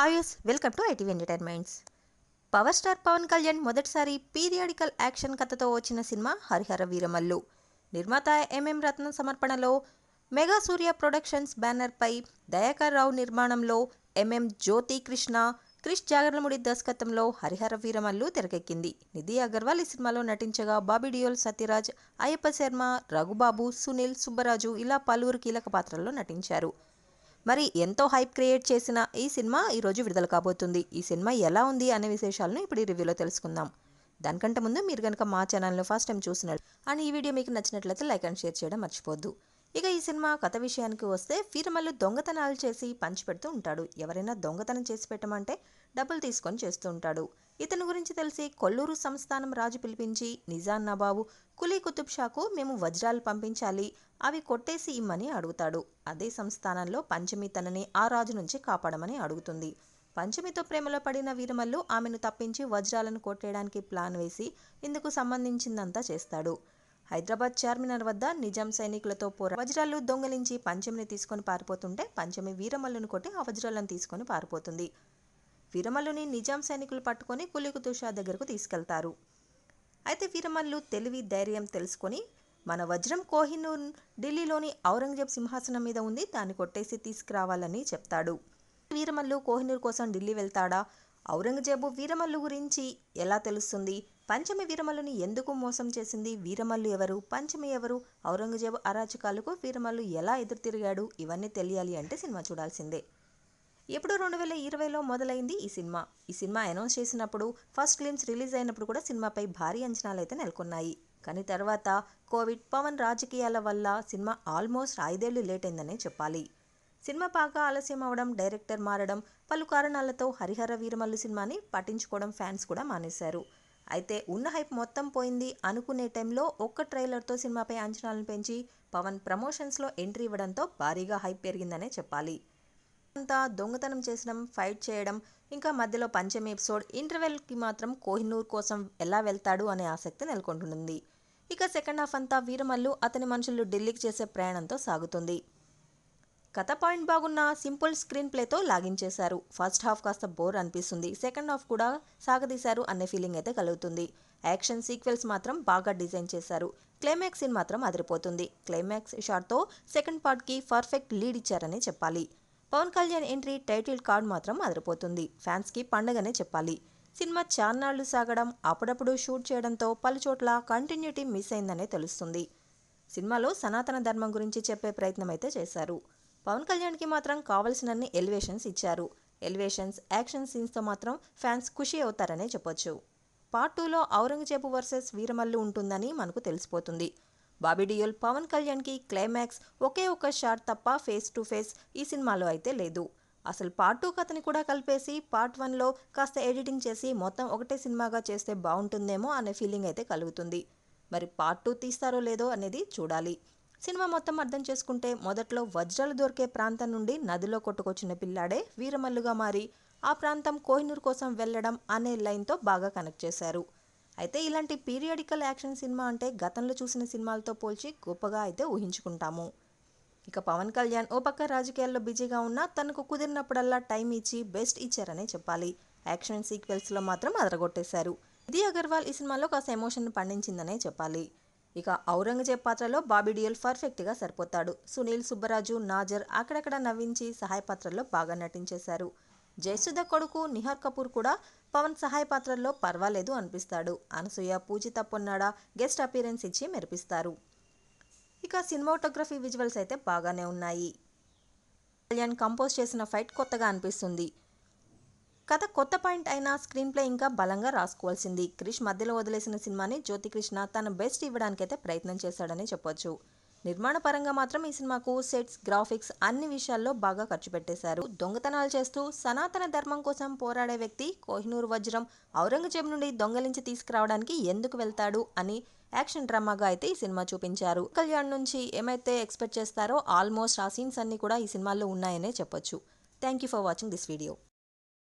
Hi guys welcome to ITV entertainments power star Pawan Kalyan మొదటిసారి periodical action కథతో వచ్చిన cinema Harihara Veeramallu. నిర్మాత MM రత్నం సమర్పణలో మెగా సూర్య ప్రొడక్షన్స్ బ్యానర్పై దయాకర్ రావు నిర్మాణంలో ఎంఎం జ్యోతి కృష్ణ క్రిష్ జాగర్లముడి దర్శకత్వంలో హరిహర వీరమల్లు తెరకెక్కింది. నిధి అగర్వాల్ ఈ సినిమాలో నటించగా బాబీ డియోల్ సత్యరాజ్ అయ్యప్ప శర్మ రఘుబాబు సునీల్ సుబ్బరాజు ఇలా పలువురు కీలక పాత్రల్లో నటించారు. మరి ఎంతో హైప్ క్రియేట్ చేసిన ఈ సినిమా ఈరోజు విడుదల కాబోతుంది. ఈ సినిమా ఎలా ఉంది అనే విశేషాలను ఇప్పుడు ఈ రివ్యూలో తెలుసుకుందాం. దానికంటే ముందు మీరు కనుక మా ఛానల్ను ఫస్ట్ టైం చూసినట్లు అండ్ ఈ వీడియో మీకు నచ్చినట్లయితే లైక్ అండ్ షేర్ చేయడం మర్చిపోద్దు ఇక ఈ సినిమా కథ విషయానికి వస్తే వీరమల్లు దొంగతనాలు చేసి పంచిపెడుతూ ఉంటాడు. ఎవరైనా దొంగతనం చేసి పెట్టమంటే డబ్బులు తీసుకొని చేస్తూ ఉంటాడు. ఇతని గురించి తెలిసి కొల్లూరు సంస్థానం రాజు పిలిపించి నిజాం నవాబు కులీ కుతుబ్ షాకు మేము వజ్రాలు పంపించాలి. అవి కొట్టేసి ఇమ్మని అడుగుతాడు. అదే సంస్థానంలో పంచమి తనని ఆ రాజు నుంచి కాపాడమని అడుగుతుంది. పంచమితో ప్రేమలో పడిన వీరమల్లు ఆమెను తప్పించి వజ్రాలను కొట్టేయడానికి ప్లాన్ వేసి ఇందుకు సంబంధించిందంతా చేస్తాడు. హైదరాబాద్ చార్మినార్ వద్ద నిజాం సైనికులతో పోరా వజ్రాలు దొంగలించి పంచమిని తీసుకొని పారిపోతుంటే పంచమి వీరమల్లును కొట్టి ఆ వజ్రాలను తీసుకొని పారిపోతుంది. వీరమల్లుని నిజాం సైనికులు పట్టుకొని కులికుతుషా దగ్గరకు తీసుకెళ్తారు. అయితే వీరమల్లు తెలివి ధైర్యం తెలుసుకొని మన వజ్రం కోహినూర్ ఢిల్లీలోని ఔరంగజేబ్ సింహాసనం మీద ఉంది దాన్ని కొట్టేసి తీసుకురావాలని చెప్తాడు. వీరమల్లు కోహినూర్ కోసం ఢిల్లీ వెళ్తాడా? ఔరంగజేబు వీరమల్లు గురించి ఎలా తెలుస్తుంది? పంచమి వీరమల్లుని ఎందుకు మోసం చేసింది? వీరమల్లు ఎవరు? పంచమి ఎవరు? ఔరంగజేబు అరాచకాలకు వీరమల్లు ఎలా ఎదురు తిరిగాడు ఇవన్నీ తెలియాలి అంటే సినిమా చూడాల్సిందే. ఎప్పుడు రెండు వేల ఇరవైలో మొదలైంది ఈ సినిమా. ఈ సినిమా అనౌన్స్ చేసినప్పుడు ఫస్ట్ గ్లిమ్స్ రిలీజ్ అయినప్పుడు కూడా సినిమాపై భారీ అంచనాలు అయితే నెలకొన్నాయి. కానీ తర్వాత కోవిడ్ పవన్ రాజకీయాల వల్ల సినిమా ఆల్మోస్ట్ ఐదేళ్ళు లేట్ అయిందనే చెప్పాలి. సినిమా బాగా ఆలస్యం అవడం డైరెక్టర్ మారడం పలు కారణాలతో హరిహర వీరమల్లు సినిమాని పట్టించుకోవడం ఫ్యాన్స్ కూడా మానేశారు. అయితే ఉన్న హైప్ మొత్తం పోయింది అనుకునే టైంలో ఒక్క ట్రైలర్తో సినిమాపై అంచనాలను పెంచి పవన్ ప్రమోషన్స్లో ఎంట్రీ ఇవ్వడంతో భారీగా హైప్ పెరిగిందనే చెప్పాలి. అంతా దొంగతనం చేసడం ఫైట్ చేయడం ఇంకా మధ్యలో పంచమి ఎపిసోడ్ ఇంటర్వెల్కి మాత్రం కోహినూర్ కోసం ఎలా వెళ్తాడు అనే ఆసక్తి నెలకొంటుంది. ఇక సెకండ్ హాఫ్ అంతా వీరమల్లు అతని మనుషులు ఢిల్లీకి చేసే ప్రయాణంతో సాగుతుంది. కథ పాయింట్ బాగున్న సింపుల్ స్క్రీన్ ప్లేతో లాగించేశారు ఫస్ట్ హాఫ్ కాస్త బోర్ అనిపిస్తుంది. సెకండ్ హాఫ్ కూడా సాగదీశారు అనే ఫీలింగ్ అయితే కలుగుతుంది. యాక్షన్ సీక్వెల్స్ మాత్రం బాగా డిజైన్ చేశారు. క్లైమాక్స్ సీన్ మాత్రం అదిరిపోతుంది. క్లైమాక్స్ షాట్తో సెకండ్ పార్ట్కి పర్ఫెక్ట్ లీడ్ ఇచ్చారని చెప్పాలి. Pawan Kalyan entry title card మాత్రం అదిరిపోతుంది. ఫ్యాన్స్కి పండగనే చెప్పాలి. సినిమా చాన్నాళ్ళు సాగడం అప్పుడప్పుడు షూట్ చేయడంతో పలుచోట్ల కంటిన్యూటీ మిస్ అయిందనే తెలుస్తుంది. సినిమాలో సనాతన ధర్మం గురించి చెప్పే ప్రయత్నం అయితే చేశారు. పవన్ కళ్యాణ్కి మాత్రం కావలసినన్ని ఎలివేషన్స్ ఇచ్చారు. ఎలివేషన్స్ యాక్షన్ సీన్స్తో మాత్రం ఫ్యాన్స్ ఖుషి అవుతారనే చెప్పొచ్చు. పార్ట్ టూలో ఔరంగజేబు వర్సెస్ వీరమల్లు ఉంటుందని మనకు తెలిసిపోతుంది. బాబీ డియోల్ పవన్ కళ్యాణ్కి క్లైమాక్స్ ఒకే ఒక్క షాట్ తప్ప ఫేస్ టు ఫేస్ ఈ సినిమాలో అయితే లేదు. అసలు పార్ట్ టూ కథని కూడా కలిపేసి పార్ట్ వన్లో కాస్త ఎడిటింగ్ చేసి మొత్తం ఒకటే సినిమాగా చేస్తే బాగుంటుందేమో అనే ఫీలింగ్ అయితే కలుగుతుంది. మరి పార్ట్ టూ తీస్తారో లేదో అనేది చూడాలి. సినిమా మొత్తం అర్థం చేసుకుంటే మొదట్లో వజ్రాలు దొరికే ప్రాంతం నుండి నదిలో కొట్టుకొచ్చిన పిల్లాడే వీరమల్లుగా మారి ఆ ప్రాంతం కోహినూర్ కోసం వెళ్ళడం అనే లైన్తో బాగా కనెక్ట్ చేశారు. అయితే ఇలాంటి పీరియాడికల్ యాక్షన్ సినిమా అంటే గతంలో చూసిన సినిమాలతో పోల్చి గొప్పగా అయితే ఊహించుకుంటాము. ఇక పవన్ కళ్యాణ్ ఓ పక్క రాజకీయాల్లో బిజీగా ఉన్నా తనకు కుదిరినప్పుడల్లా టైం ఇచ్చి బెస్ట్ ఇచ్చారనే చెప్పాలి. యాక్షన్ సీక్వెల్స్లో మాత్రం అదరగొట్టేశారు. ఇది అగర్వాల్ ఈ సినిమాలో కాస్త ఎమోషన్ పండించిందనే చెప్పాలి. ఇక ఔరంగజేబ్ పాత్రలో బాబీ డియోల్ పర్ఫెక్ట్గా సరిపోతాడు. సునీల్ సుబ్బరాజు నాజర్ అక్కడక్కడ నవ్వించి సహాయ పాత్రల్లో బాగా నటించేశారు. జయసుధ కొడుకు నిహార్ కపూర్ కూడా పవన్ సహాయ పాత్రల్లో పర్వాలేదు అనిపిస్తాడు. అనసూయ పూజిత పొన్నాడ గెస్ట్ అపీరెన్స్ ఇచ్చి మెరిపిస్తారు. ఇక సినిమాటోగ్రఫీ విజువల్స్ అయితే బాగానే ఉన్నాయి. కళ్యాణ్ కంపోజ్ చేసిన ఫైట్ కొత్తగా అనిపిస్తుంది. కథ కొత్త పాయింట్ అయినా స్క్రీన్ ప్లే ఇంకా బలంగా రాసుకోవాల్సింది. క్రిష్ మధ్యలో వదిలేసిన సినిమాని జ్యోతికృష్ణ తన బెస్ట్ ఇవ్వడానికైతే ప్రయత్నం చేశాడని చెప్పొచ్చు. నిర్మాణ పరంగా మాత్రం ఈ సినిమాకు సెట్స్ గ్రాఫిక్స్ అన్ని విషయాల్లో బాగా ఖర్చు పెట్టేశారు. దొంగతనాలు చేస్తూ సనాతన ధర్మం కోసం పోరాడే వ్యక్తి కోహినూర్ వజ్రం ఔరంగజేబ్ నుండి దొంగలించి తీసుకురావడానికి ఎందుకు వెళ్తాడు అని యాక్షన్ డ్రామాగా అయితే ఈ సినిమా చూపించారు. కళ్యాణ్ నుంచి ఏమైతే ఎక్స్పెక్ట్ చేస్తారో ఆల్మోస్ట్ ఆ సీన్స్ అన్ని కూడా ఈ సినిమాలో ఉన్నాయనే చెప్పొచ్చు. Thank you for watching this video.